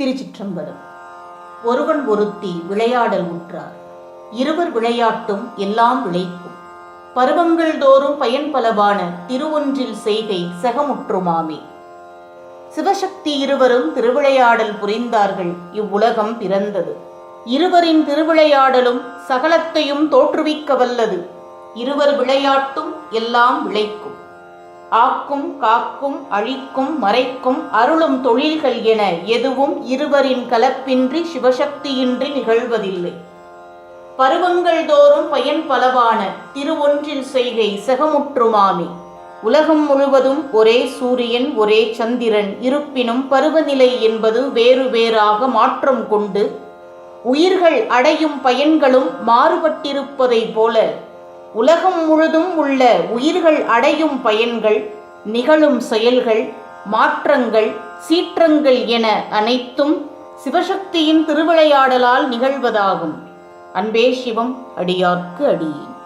திருச்சிற்றம்பலம். ஒருவன் ஒருத்தி விளையாடல் உற்றார் இருவர் விளையாட்டும் எல்லாம் விளைக்கும். பருவங்கள் தோறும் பயன் பலவான திருவொன்றில் செய்கை சகமுற்றுமாமே. சிவசக்தி இருவரும் திருவிளையாடல் புரிந்தார்கள். இவ்வுலகம் பிறந்தது. இருவரின் திருவிளையாடலும் சகலத்தையும் தோற்றுவிக்க வல்லது இருவர் விளையாட்டும் எல்லாம் விளைக்கும். ஆக்கும் காக்கும் அழிக்கும் மறைக்கும் அருளும் தொழில்கள் என எதுவும் இருவரின் கலப்பின்றி சிவசக்தியின்றி நிகழ்வதில்லை. பருவங்கள் தோறும் பயன் பலவான திருவொன்றில் செய்கை செகமுற்றுமாமி உலகம் முழுவதும் ஒரே சூரியன் ஒரே சந்திரன் இருப்பினும் பருவநிலை என்பது வேறு வேறாக மாற்றம் கொண்டு உயிர்கள் அடையும் பயன்களும் மாறுபட்டிருப்பதைப் போல உலகம் முழுதும் உள்ள உயிர்கள் அடையும் பயன்கள் நிகழும் செயல்கள் மாற்றங்கள் சீற்றங்கள் என அனைத்தும் சிவசக்தியின் திருவிளையாடலால் நிகழ்வதாகும். அன்பே சிவம் அடியார்க்கு அடியேன்